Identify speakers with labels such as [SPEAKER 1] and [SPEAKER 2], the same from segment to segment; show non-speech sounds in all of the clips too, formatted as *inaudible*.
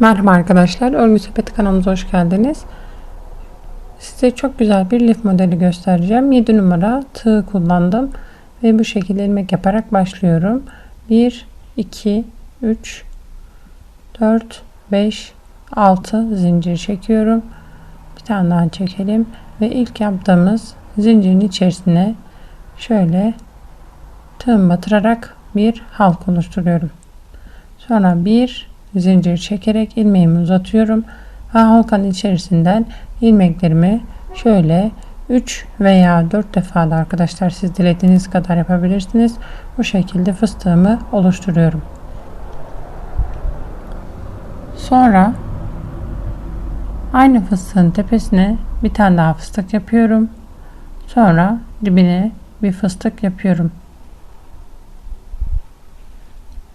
[SPEAKER 1] Merhaba arkadaşlar, Örgü Sepeti kanalımıza hoş geldiniz. Size çok güzel bir lif modeli göstereceğim. 7 numara tığ kullandım ve bu şekilde ilmek yaparak başlıyorum. 1, 2, 3, 4, 5, 6 zincir çekiyorum. Bir tane daha çekelim ve ilk yaptığımız zincirin içerisine şöyle tığım batırarak bir halk oluşturuyorum. Sonra bir zincir çekerek ilmeğimi uzatıyorum ve halkanın içerisinden ilmeklerimi şöyle 3 veya 4 defa da arkadaşlar siz dilediğiniz kadar yapabilirsiniz. Bu şekilde fıstığımı oluşturuyorum. Sonra aynı fıstığın tepesine bir tane daha fıstık yapıyorum. Sonra dibine bir fıstık yapıyorum.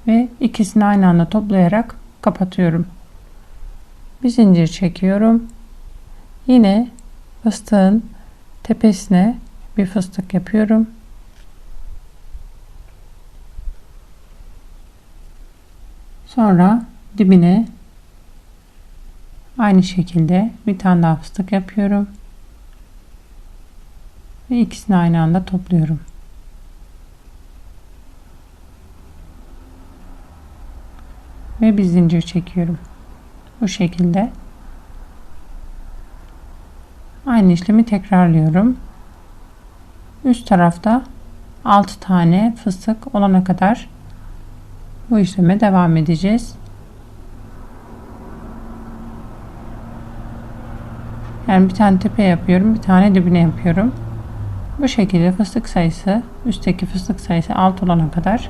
[SPEAKER 1] Ve ikisini aynı anda toplayarak kapatıyorum. Bir zincir çekiyorum. Yine fıstığın tepesine bir fıstık yapıyorum. Sonra dibine aynı şekilde bir tane daha fıstık yapıyorum. Ve ikisini aynı anda topluyorum. Ve bir zincir çekiyorum. Bu şekilde. Aynı işlemi tekrarlıyorum. Üst tarafta 6 tane fıstık olana kadar bu işleme devam edeceğiz. Yani bir tane tepe yapıyorum, bir tane dibine yapıyorum. Bu şekilde fıstık sayısı, üstteki fıstık sayısı 6 olana kadar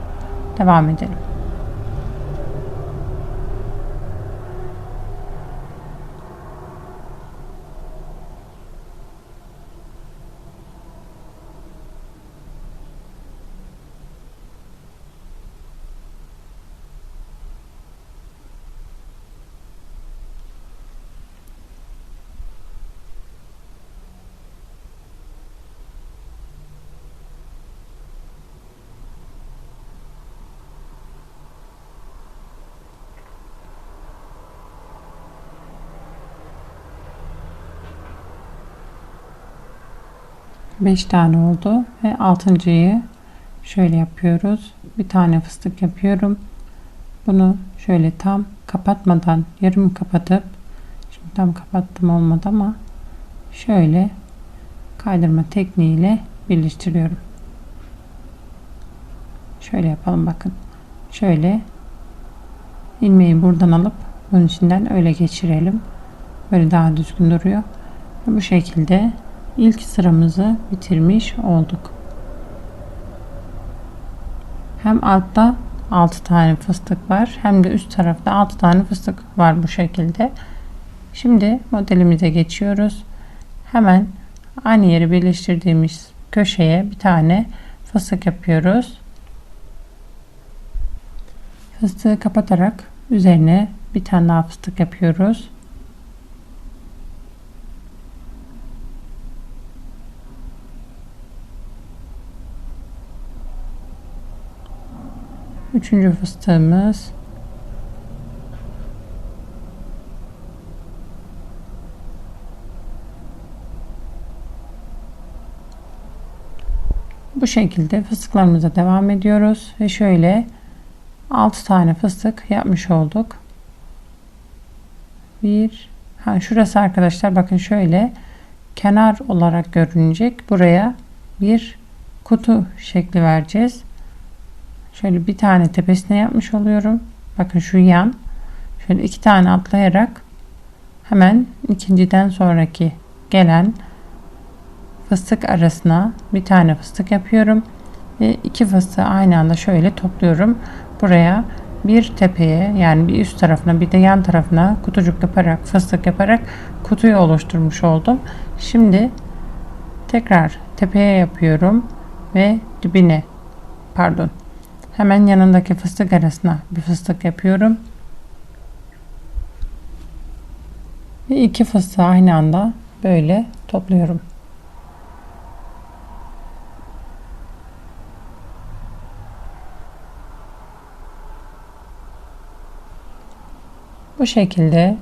[SPEAKER 1] devam edelim. 5 tane oldu ve altıncıyı şöyle yapıyoruz. Bir tane fıstık yapıyorum. Bunu şöyle tam kapatmadan yarım kapatıp şimdi tam kapattım olmadı ama şöyle kaydırma tekniğiyle birleştiriyorum. Şöyle yapalım bakın. Şöyle ilmeği buradan alıp bunun içinden öyle geçirelim. Böyle daha düzgün duruyor. Bu şekilde ilk sıramızı bitirmiş olduk. Hem altta 6 tane fıstık var hem de üst tarafta 6 tane fıstık var bu şekilde. Şimdi modelimize geçiyoruz. Hemen aynı yeri birleştirdiğimiz köşeye bir tane fıstık yapıyoruz. Fıstığı kapatarak üzerine bir tane daha fıstık yapıyoruz. Üçüncü fıstığımız. Bu şekilde fıstıklarımıza devam ediyoruz ve şöyle 6 tane fıstık yapmış olduk. Bir, ha şurası arkadaşlar bakın şöyle kenar olarak görünecek. Buraya bir kutu şekli vereceğiz. Şöyle bir tane tepesine yapmış oluyorum. Bakın şu yan. Şöyle iki tane atlayarak hemen ikinciden sonraki gelen fıstık arasına bir tane fıstık yapıyorum. Ve iki fıstığı aynı anda şöyle topluyorum. Buraya bir tepeye yani bir üst tarafına bir de yan tarafına kutucuk yaparak fıstık yaparak kutuyu oluşturmuş oldum. Şimdi tekrar tepeye yapıyorum ve dibine pardon Hemen yanındaki fıstık arasına bir fıstık yapıyorum. Ve iki fıstığı aynı anda böyle topluyorum. Bu şekilde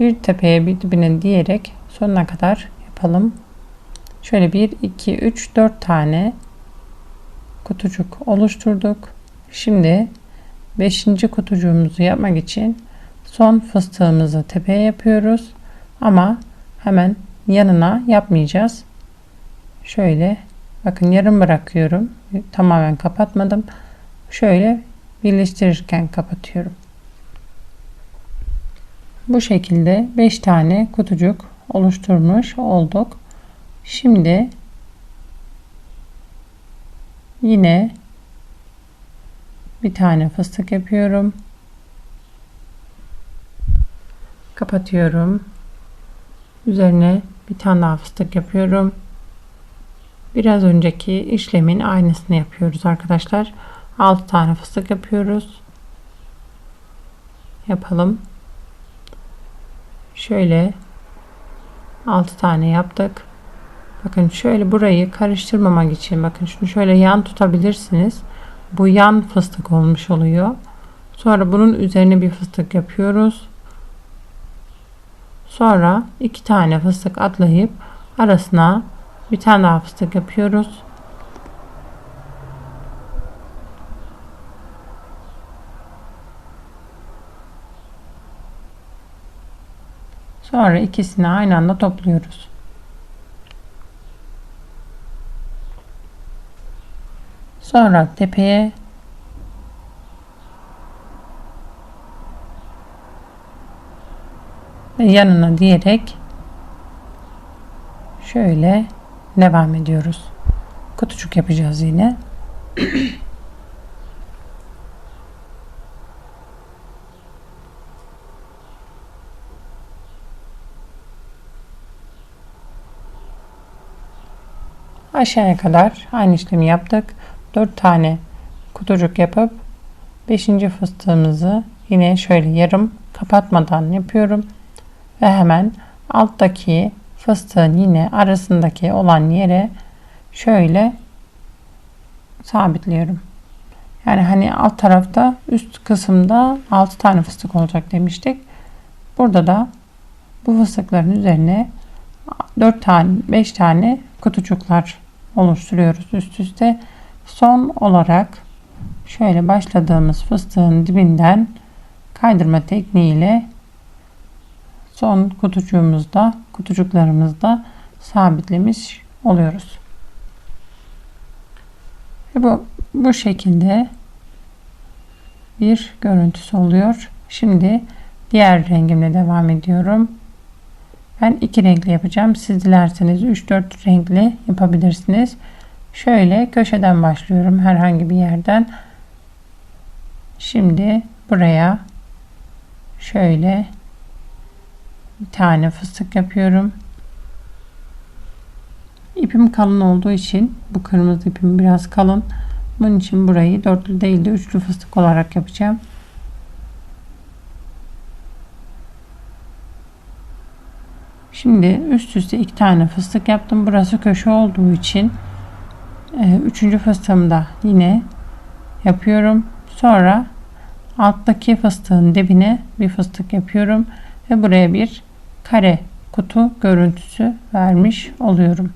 [SPEAKER 1] bir tepeye bir dibine diyerek sonuna kadar yapalım. Şöyle 1, 2, 3, 4 tane kutucuk oluşturduk. Şimdi 5. kutucuğumuzu yapmak için son fıstığımızı tepeye yapıyoruz. Ama hemen yanına yapmayacağız. Şöyle bakın yarım bırakıyorum. Tamamen kapatmadım. Şöyle birleştirirken kapatıyorum. Bu şekilde 5 tane kutucuk oluşturmuş olduk. Şimdi yine bir tane fıstık yapıyorum. Kapatıyorum. Üzerine bir tane daha fıstık yapıyorum. Biraz önceki işlemin aynısını yapıyoruz arkadaşlar. 6 tane fıstık yapıyoruz. Yapalım. Şöyle 6 tane yaptık. Bakın şöyle burayı karıştırmamak için bakın şunu şöyle yan tutabilirsiniz. Bu yan fıstık olmuş oluyor. Sonra bunun üzerine bir fıstık yapıyoruz. Sonra iki tane fıstık atlayıp arasına bir tane daha fıstık yapıyoruz. Sonra ikisini aynı anda topluyoruz. Sonra tepeye ve yanına diyerek şöyle devam ediyoruz. Kutucuk yapacağız yine. *clears throat* Aşağıya kadar aynı işlemi yaptık. 4 tane kutucuk yapıp 5. fıstığımızı yine şöyle yarım kapatmadan yapıyorum ve hemen alttaki fıstığın yine arasındaki olan yere şöyle sabitliyorum. Yani hani alt tarafta üst kısımda 6 tane fıstık olacak demiştik. Burada da bu fıstıkların üzerine 4 tane 5 tane kutucuklar oluşturuyoruz üst üste. Son olarak şöyle başladığımız fıstığın dibinden kaydırma tekniğiyle son kutucuğumuzda kutucuklarımızda sabitlemiş oluyoruz. Ve bu, bu şekilde bir görüntüsü oluyor. Şimdi diğer rengimle devam ediyorum. Ben iki renkli yapacağım. Siz dilerseniz 3-4 renkli yapabilirsiniz. Şöyle köşeden başlıyorum herhangi bir yerden. Şimdi buraya şöyle bir tane fıstık yapıyorum. İpim kalın olduğu için bu kırmızı ipim biraz kalın. Bunun için burayı dörtlü değil de üçlü fıstık olarak yapacağım. Şimdi üst üste iki tane fıstık yaptım. Burası köşe olduğu için üçüncü fıstığımı da yine yapıyorum. Sonra alttaki fıstığın dibine bir fıstık yapıyorum ve buraya bir kare kutu görüntüsü vermiş oluyorum.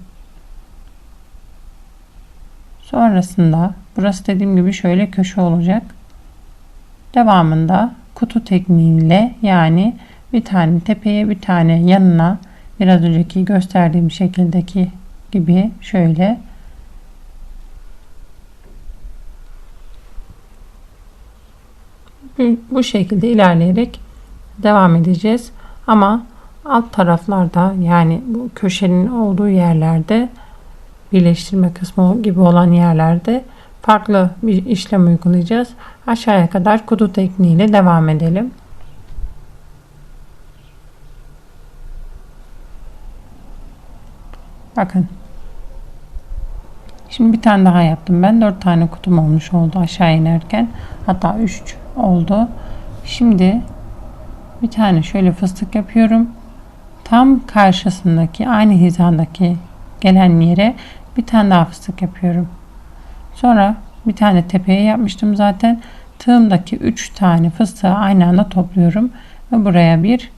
[SPEAKER 1] Sonrasında burası dediğim gibi şöyle köşe olacak. Devamında kutu tekniğiyle yani bir tane tepeye bir tane yanına biraz önceki gösterdiğim şekildeki gibi şöyle bu şekilde ilerleyerek devam edeceğiz. Ama alt taraflarda yani bu köşenin olduğu yerlerde birleştirme kısmı gibi olan yerlerde farklı bir işlem uygulayacağız. Aşağıya kadar kutu tekniğiyle devam edelim. Bakın. Şimdi bir tane daha yaptım. Ben 4 tane kutum olmuş oldu aşağı inerken. Hatta 3 oldu. Şimdi bir tane şöyle fıstık yapıyorum. Tam karşısındaki aynı hizadaki gelen yere bir tane daha fıstık yapıyorum. Sonra bir tane tepeye yapmıştım zaten. Tığımdaki 3 tane fıstığı aynı anda topluyorum ve buraya bir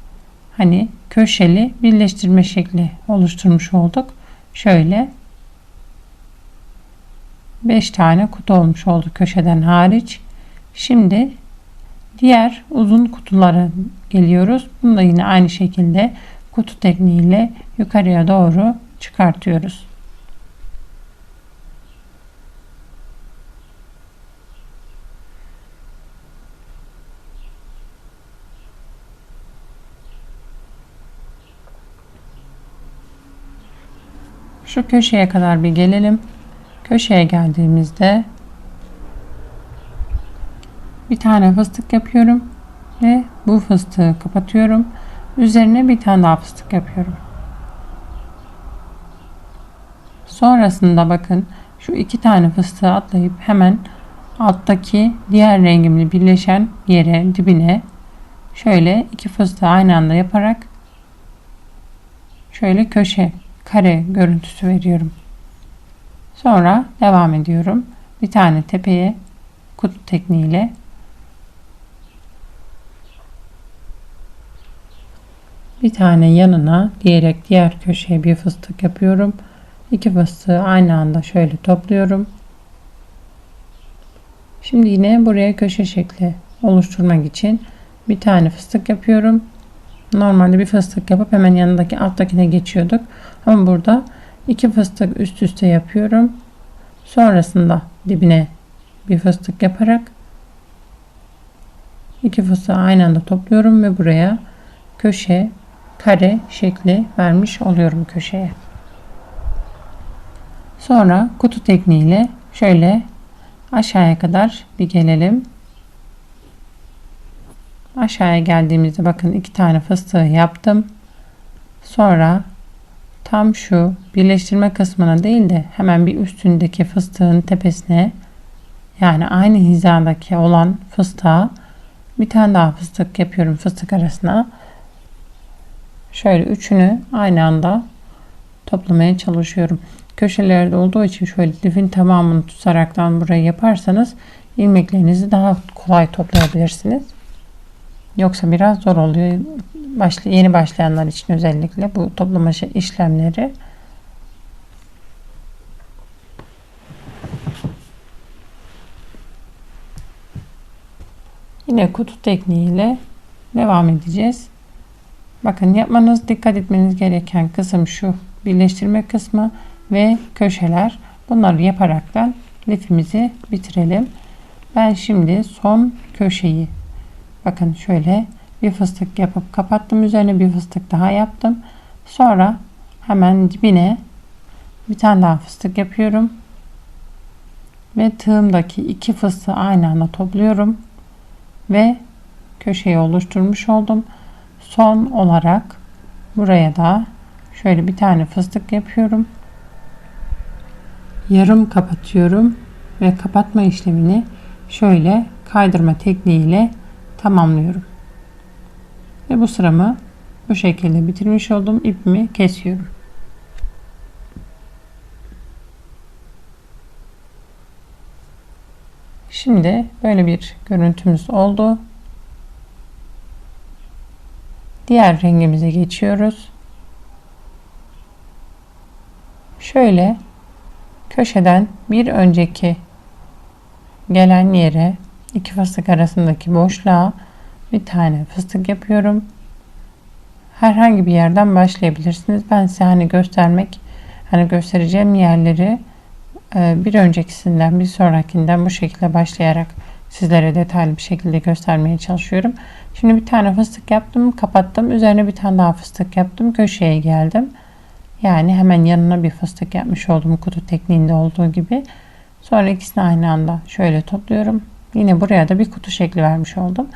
[SPEAKER 1] hani köşeli birleştirme şekli oluşturmuş olduk. Şöyle 5 tane kutu olmuş oldu köşeden hariç. Şimdi diğer uzun kutulara geliyoruz. Bunu da yine aynı şekilde kutu tekniğiyle yukarıya doğru çıkartıyoruz. Şu köşeye kadar bir gelelim. Köşeye geldiğimizde bir tane fıstık yapıyorum ve bu fıstığı kapatıyorum. Üzerine bir tane daha fıstık yapıyorum. Sonrasında bakın şu iki tane fıstığı atlayıp hemen alttaki diğer rengimle birleşen yere dibine şöyle iki fıstığı aynı anda yaparak şöyle köşe kare görüntüsü veriyorum. Sonra devam ediyorum. Bir tane tepeye kutu tekniğiyle bir tane yanına diyerek diğer köşeye bir fıstık yapıyorum. İki fıstığı aynı anda şöyle topluyorum. Şimdi yine buraya köşe şekli oluşturmak için bir tane fıstık yapıyorum. Normalde bir fıstık yapıp hemen yanındaki alttakine geçiyorduk. Ama burada iki fıstık üst üste yapıyorum. Sonrasında dibine bir fıstık yaparak iki fıstığı aynı anda topluyorum ve buraya köşe kare şekli vermiş oluyorum köşeye. Sonra kutu tekniğiyle şöyle aşağıya kadar bir gelelim. Aşağıya geldiğimizde bakın iki tane fıstığı yaptım. Sonra tam şu birleştirme kısmına değil de hemen bir üstündeki fıstığın tepesine yani aynı hizadaki olan fıstığa bir tane daha fıstık yapıyorum fıstık arasına. Şöyle üçünü aynı anda toplamaya çalışıyorum. Köşelerde olduğu için şöyle lifin tamamını tutaraktan burayı yaparsanız ilmeklerinizi daha kolay toplayabilirsiniz. Yoksa biraz zor oluyor. Başla, yeni başlayanlar için özellikle bu toplama işlemleri. Yine kutu tekniğiyle devam edeceğiz. Bakın yapmanız dikkat etmeniz gereken kısım şu birleştirme kısmı ve köşeler. Bunları yaparaktan lifimizi bitirelim. Ben şimdi son köşeyi bakın şöyle bir fıstık yapıp kapattım. Üzerine bir fıstık daha yaptım. Sonra hemen dibine bir tane daha fıstık yapıyorum. Ve tığımdaki iki fıstığı aynı anda topluyorum. Ve köşeyi oluşturmuş oldum. Son olarak buraya da şöyle bir tane fıstık yapıyorum. Yarım kapatıyorum ve kapatma işlemini şöyle kaydırma tekniğiyle tamamlıyorum. Ve bu sıramı bu şekilde bitirmiş oldum. İpimi kesiyorum. Şimdi böyle bir görüntümüz oldu. Diğer rengimize geçiyoruz. Şöyle köşeden bir önceki gelen yere iki fıstık arasındaki boşluğa bir tane fıstık yapıyorum. Herhangi bir yerden başlayabilirsiniz. Ben size hani göstermek hani göstereceğim yerleri e, bir öncekisinden bir sonrakinden bu şekilde başlayarak sizlere detaylı bir şekilde göstermeye çalışıyorum. Şimdi bir tane fıstık yaptım, kapattım. Üzerine bir tane daha fıstık yaptım. Köşeye geldim. Yani hemen yanına bir fıstık yapmış oldum kutu tekniğinde olduğu gibi. Sonra ikisini aynı anda şöyle topluyorum. Yine buraya da bir kutu şekli vermiş oldum.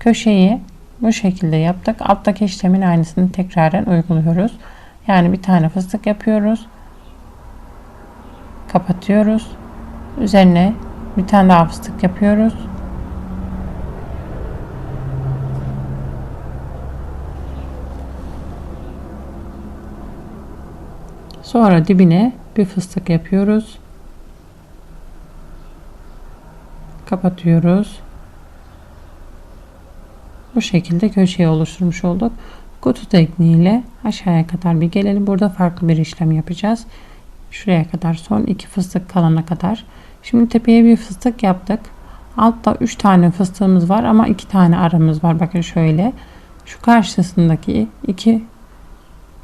[SPEAKER 1] Köşeyi bu şekilde yaptık. Alttaki işlemin aynısını tekraren uyguluyoruz. Yani bir tane fıstık yapıyoruz. Kapatıyoruz. Üzerine bir tane daha fıstık yapıyoruz. Sonra dibine bir fıstık yapıyoruz. Kapatıyoruz. Bu şekilde köşeyi oluşturmuş olduk. Kutu tekniğiyle aşağıya kadar bir gelelim. Burada farklı bir işlem yapacağız. Şuraya kadar son iki fıstık kalana kadar. Şimdi tepeye bir fıstık yaptık. Altta 3 tane fıstığımız var ama 2 tane aramız var. Bakın şöyle. Şu karşısındaki iki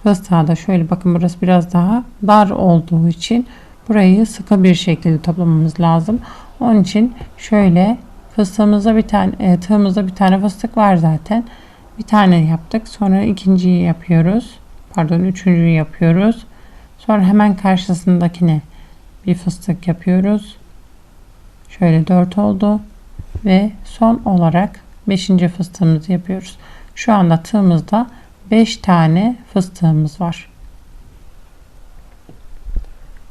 [SPEAKER 1] fıstığa da şöyle bakın burası biraz daha dar olduğu için burayı sıkı bir şekilde toplamamız lazım. Onun için şöyle fıstığımızda bir tane e, tığımızda bir tane fıstık var zaten. Bir tane yaptık. Sonra ikinciyi yapıyoruz. Pardon üçüncüyü yapıyoruz. Sonra hemen karşısındakine bir fıstık yapıyoruz. Şöyle 4 oldu. Ve son olarak 5. fıstığımızı yapıyoruz. Şu anda tığımızda 5 tane fıstığımız var.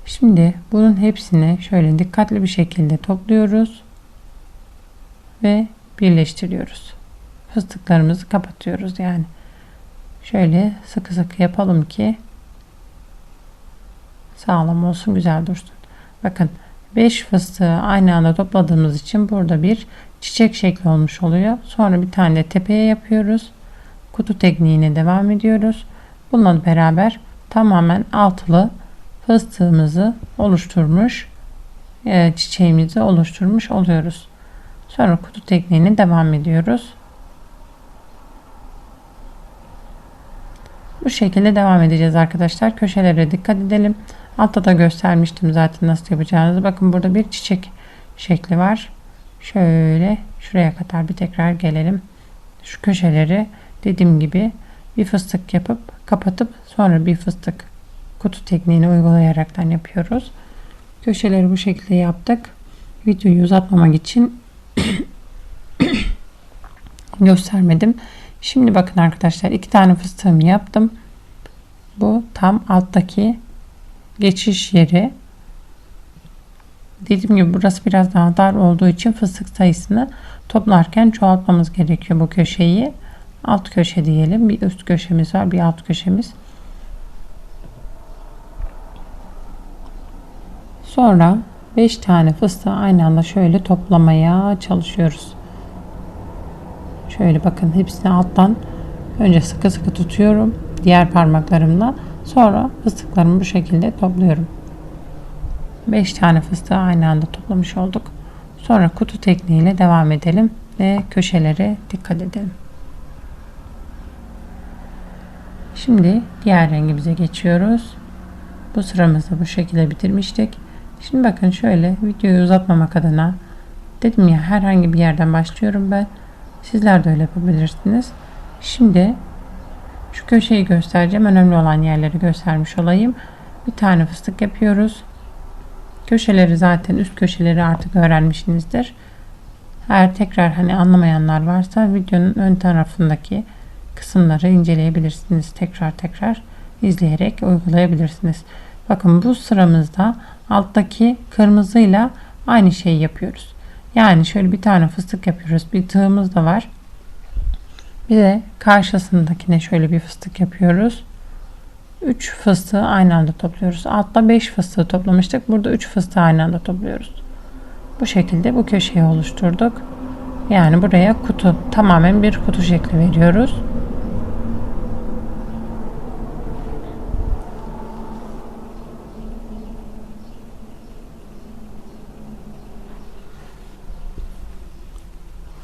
[SPEAKER 1] Şimdi bunun hepsini şöyle dikkatli bir şekilde topluyoruz ve birleştiriyoruz. Fıstıklarımızı kapatıyoruz yani. Şöyle sıkı sıkı yapalım ki sağlam olsun, güzel dursun. Bakın 5 fıstığı aynı anda topladığımız için burada bir çiçek şekli olmuş oluyor. Sonra bir tane de tepeye yapıyoruz. Kutu tekniğine devam ediyoruz. Bununla beraber tamamen altılı fıstığımızı oluşturmuş, e, çiçeğimizi oluşturmuş oluyoruz. Sonra kutu tekniğine devam ediyoruz. Bu şekilde devam edeceğiz arkadaşlar. Köşelere dikkat edelim. Altta da göstermiştim zaten nasıl yapacağınızı. Bakın burada bir çiçek şekli var. Şöyle şuraya kadar bir tekrar gelelim. Şu köşeleri dediğim gibi bir fıstık yapıp kapatıp sonra bir fıstık kutu tekniğini uygulayaraktan yapıyoruz. Köşeleri bu şekilde yaptık. Videoyu uzatmamak için *coughs* göstermedim. Şimdi bakın arkadaşlar iki tane fıstığımı yaptım. Bu tam alttaki geçiş yeri. Dediğim gibi burası biraz daha dar olduğu için fıstık sayısını toplarken çoğaltmamız gerekiyor bu köşeyi. Alt köşe diyelim. Bir üst köşemiz var, bir alt köşemiz. Sonra 5 tane fıstığı aynı anda şöyle toplamaya çalışıyoruz. Şöyle bakın hepsini alttan önce sıkı sıkı tutuyorum diğer parmaklarımla. Sonra fıstıklarımı bu şekilde topluyorum. 5 tane fıstığı aynı anda toplamış olduk. Sonra kutu tekniğiyle devam edelim ve köşelere dikkat edelim. Şimdi diğer rengimize geçiyoruz. Bu sıramızı bu şekilde bitirmiştik. Şimdi bakın şöyle videoyu uzatmamak adına dedim ya herhangi bir yerden başlıyorum ben. Sizler de öyle yapabilirsiniz. Şimdi şu köşeyi göstereceğim. Önemli olan yerleri göstermiş olayım. Bir tane fıstık yapıyoruz. Köşeleri zaten üst köşeleri artık öğrenmişsinizdir. Eğer tekrar hani anlamayanlar varsa videonun ön tarafındaki kısımları inceleyebilirsiniz. Tekrar tekrar izleyerek uygulayabilirsiniz. Bakın bu sıramızda alttaki kırmızıyla aynı şeyi yapıyoruz. Yani şöyle bir tane fıstık yapıyoruz. Bir tığımız da var. Bir de karşısındakine şöyle bir fıstık yapıyoruz. 3 fıstığı aynı anda topluyoruz. Altta 5 fıstığı toplamıştık. Burada 3 fıstığı aynı anda topluyoruz. Bu şekilde bu köşeyi oluşturduk. Yani buraya kutu tamamen bir kutu şekli veriyoruz.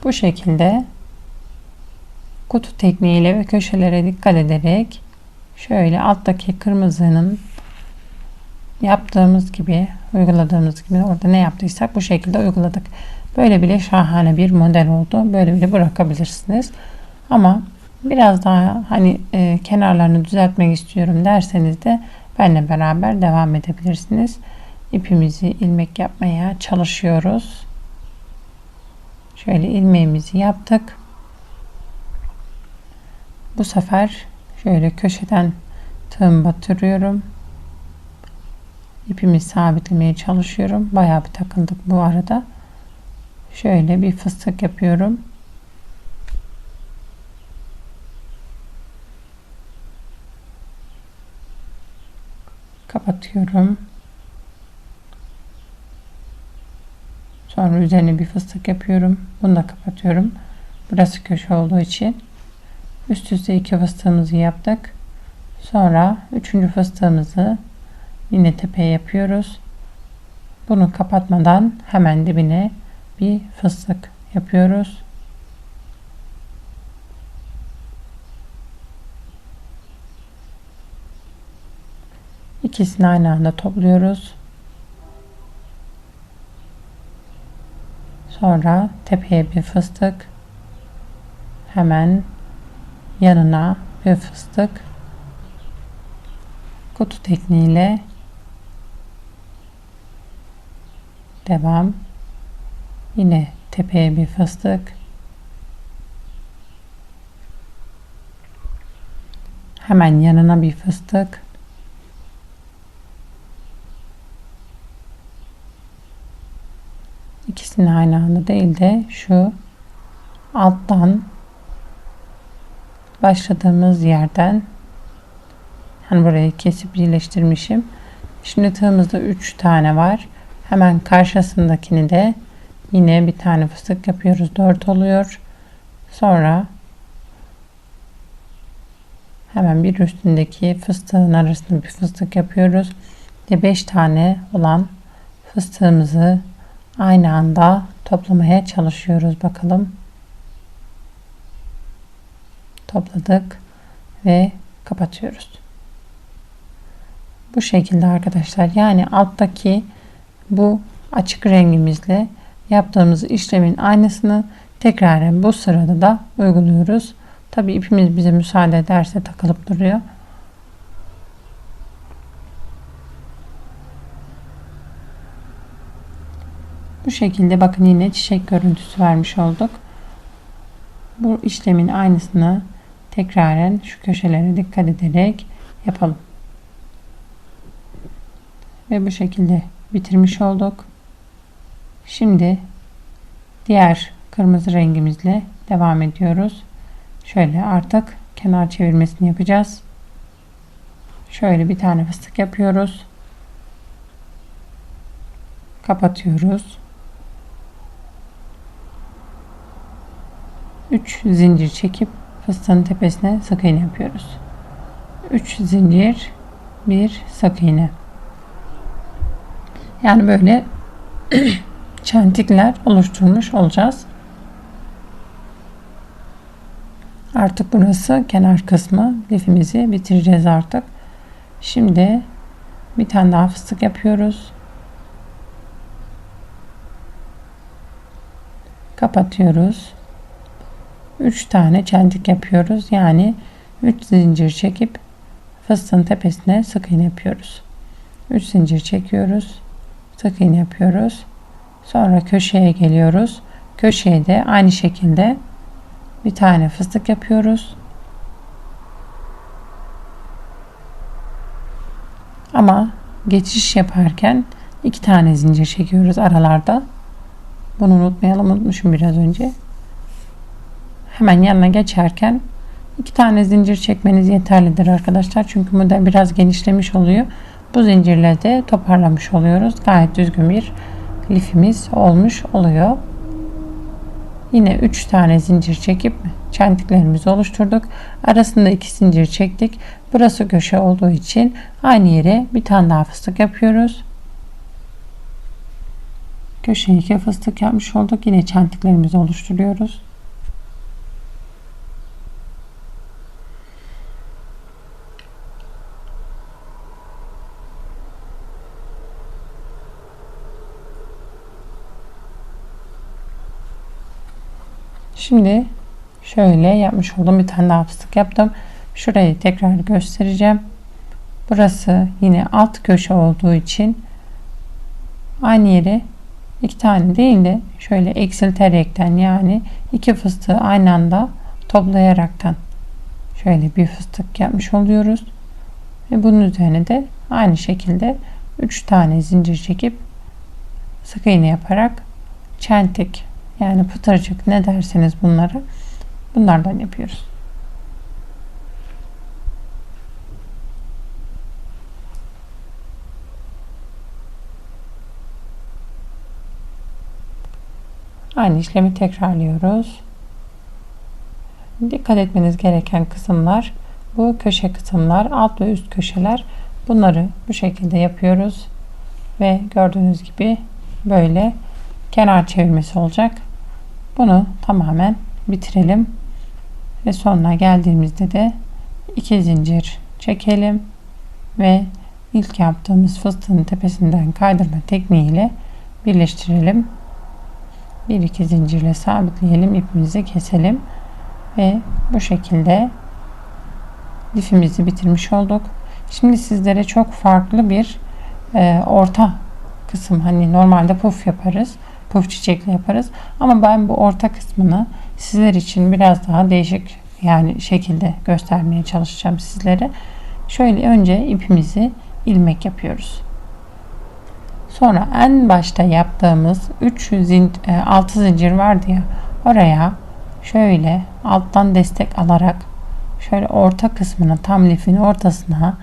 [SPEAKER 1] Bu şekilde kutu tekniğiyle ve köşelere dikkat ederek şöyle alttaki kırmızının yaptığımız gibi uyguladığımız gibi orada ne yaptıysak bu şekilde uyguladık. Böyle bile şahane bir model oldu. Böyle bile bırakabilirsiniz. Ama biraz daha hani e, kenarlarını düzeltmek istiyorum derseniz de benle beraber devam edebilirsiniz. İpimizi ilmek yapmaya çalışıyoruz. Şöyle ilmeğimizi yaptık. Bu sefer şöyle köşeden tığım batırıyorum. İpimi sabitlemeye çalışıyorum. Bayağı bir takıldık bu arada. Şöyle bir fıstık yapıyorum. Kapatıyorum. Sonra üzerine bir fıstık yapıyorum. Bunu da kapatıyorum. Burası köşe olduğu için üst üste iki fıstığımızı yaptık. Sonra üçüncü fıstığımızı yine tepeye yapıyoruz. Bunu kapatmadan hemen dibine bir fıstık yapıyoruz. İkisini aynı anda topluyoruz. Sonra tepeye bir fıstık. Hemen yanına bir fıstık. Kutu tekniğiyle devam. Yine tepeye bir fıstık. Hemen yanına bir fıstık. İkisini aynı anda değil de şu alttan başladığımız yerden hani burayı kesip birleştirmişim. Şimdi tığımızda 3 tane var. Hemen karşısındakini de yine bir tane fıstık yapıyoruz. 4 oluyor. Sonra hemen bir üstündeki fıstığın arasında bir fıstık yapıyoruz. Ve 5 tane olan fıstığımızı aynı anda toplamaya çalışıyoruz bakalım. Topladık ve kapatıyoruz. Bu şekilde arkadaşlar yani alttaki bu açık rengimizle yaptığımız işlemin aynısını tekrar bu sırada da uyguluyoruz. Tabi ipimiz bize müsaade ederse takılıp duruyor. Bu şekilde bakın yine çiçek görüntüsü vermiş olduk. Bu işlemin aynısını tekraren şu köşelere dikkat ederek yapalım. Ve bu şekilde bitirmiş olduk. Şimdi diğer kırmızı rengimizle devam ediyoruz. Şöyle artık kenar çevirmesini yapacağız. Şöyle bir tane fıstık yapıyoruz. Kapatıyoruz. 3 zincir çekip fıstığın tepesine sık iğne yapıyoruz. 3 zincir, 1 sık iğne. Yani böyle *clears throat* çentikler oluşturmuş olacağız. Artık burası kenar kısmı. Lifimizi bitireceğiz artık. Şimdi bir tane daha fıstık yapıyoruz. Kapatıyoruz. 3 tane çentik yapıyoruz. Yani 3 zincir çekip fıstığın tepesine sık iğne yapıyoruz. 3 zincir çekiyoruz. Sık iğne yapıyoruz. Sonra köşeye geliyoruz. Köşeye de aynı şekilde bir tane fıstık yapıyoruz. Ama geçiş yaparken iki tane zincir çekiyoruz aralarda. Bunu unutmayalım. Unutmuşum biraz önce. Hemen yanına geçerken iki tane zincir çekmeniz yeterlidir arkadaşlar. Çünkü model biraz genişlemiş oluyor. Bu zincirle de toparlamış oluyoruz. Gayet düzgün bir lifimiz olmuş oluyor. Yine 3 tane zincir çekip çentiklerimizi oluşturduk. Arasında 2 zincir çektik. Burası köşe olduğu için aynı yere bir tane daha fıstık yapıyoruz. Köşeye 2 fıstık yapmış olduk. Yine çentiklerimizi oluşturuyoruz. Şimdi şöyle yapmış oldum. Bir tane daha fıstık yaptım. Şurayı tekrar göstereceğim. Burası yine alt köşe olduğu için aynı yere iki tane değil de şöyle eksilterekten yani iki fıstığı aynı anda toplayaraktan şöyle bir fıstık yapmış oluyoruz. Ve bunun üzerine de aynı şekilde 3 tane zincir çekip sık iğne yaparak çentik yani pıtırcık ne derseniz bunları bunlardan yapıyoruz. Aynı işlemi tekrarlıyoruz. Dikkat etmeniz gereken kısımlar bu köşe kısımlar, alt ve üst köşeler. Bunları bu şekilde yapıyoruz. Ve gördüğünüz gibi böyle kenar çevirmesi olacak. Bunu tamamen bitirelim. Ve sonuna geldiğimizde de iki zincir çekelim ve ilk yaptığımız fıstığın tepesinden kaydırma tekniğiyle birleştirelim. Bir iki zincirle sabitleyelim, ipimizi keselim ve bu şekilde lifimizi bitirmiş olduk. Şimdi sizlere çok farklı bir e, orta kısım hani normalde puf yaparız. Puf çiçekli yaparız. Ama ben bu orta kısmını sizler için biraz daha değişik yani şekilde göstermeye çalışacağım sizlere. Şöyle önce ipimizi ilmek yapıyoruz. Sonra en başta yaptığımız 3 zin, 6 zincir vardı ya oraya şöyle alttan destek alarak şöyle orta kısmına tam lifin ortasına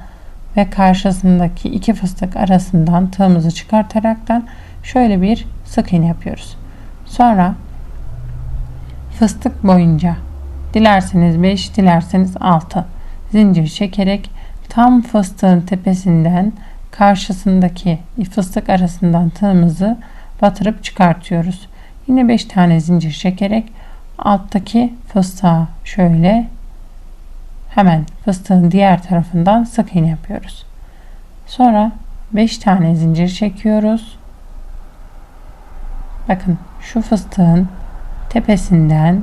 [SPEAKER 1] ve karşısındaki iki fıstık arasından tığımızı çıkartaraktan şöyle bir sık iğne yapıyoruz. Sonra fıstık boyunca dilerseniz 5 dilerseniz 6 zincir çekerek tam fıstığın tepesinden karşısındaki fıstık arasından tığımızı batırıp çıkartıyoruz. Yine 5 tane zincir çekerek alttaki fıstığa şöyle hemen fıstığın diğer tarafından sık iğne yapıyoruz. Sonra 5 tane zincir çekiyoruz. Bakın şu fıstığın tepesinden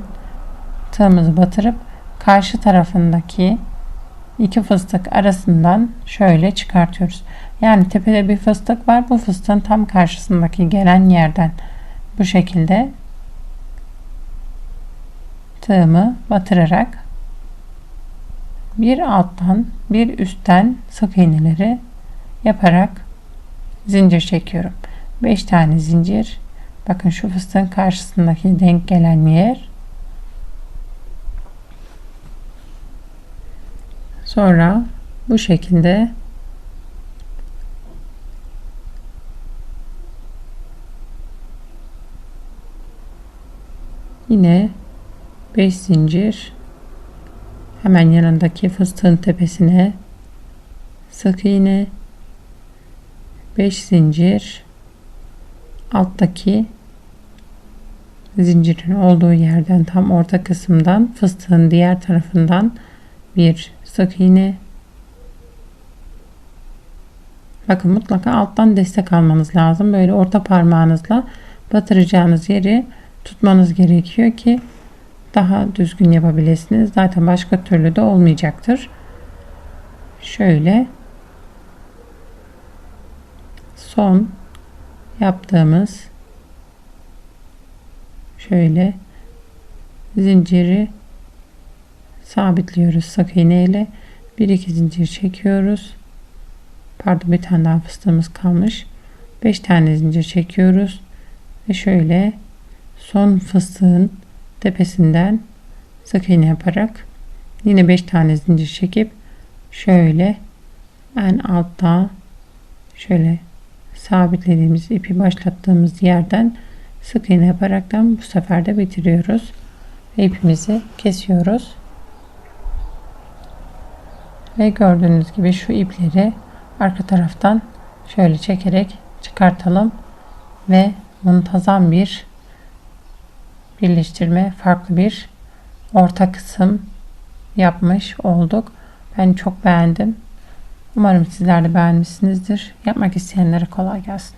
[SPEAKER 1] tığımızı batırıp karşı tarafındaki iki fıstık arasından şöyle çıkartıyoruz. Yani tepede bir fıstık var. Bu fıstığın tam karşısındaki gelen yerden bu şekilde tığımı batırarak bir alttan bir üstten sık iğneleri yaparak zincir çekiyorum. 5 tane zincir. Bakın şu fıstığın karşısındaki denk gelen yer. Sonra bu şekilde yine 5 zincir hemen yanındaki fıstığın tepesine sık iğne 5 zincir alttaki zincirin olduğu yerden tam orta kısımdan fıstığın diğer tarafından bir sık iğne bakın mutlaka alttan destek almanız lazım böyle orta parmağınızla batıracağınız yeri tutmanız gerekiyor ki daha düzgün yapabilirsiniz. Zaten başka türlü de olmayacaktır. Şöyle son yaptığımız şöyle zinciri sabitliyoruz sık iğne ile. Bir iki zincir çekiyoruz. Pardon bir tane daha fıstığımız kalmış. 5 tane zincir çekiyoruz. Ve şöyle son fıstığın tepesinden sık iğne yaparak yine 5 tane zincir çekip şöyle en altta şöyle sabitlediğimiz ipi başlattığımız yerden sık iğne yaparaktan bu sefer de bitiriyoruz ve ipimizi kesiyoruz ve gördüğünüz gibi şu ipleri arka taraftan şöyle çekerek çıkartalım ve muntazam bir birleştirme farklı bir orta kısım yapmış olduk. Ben çok beğendim. Umarım sizler de beğenmişsinizdir. Yapmak isteyenlere kolay gelsin.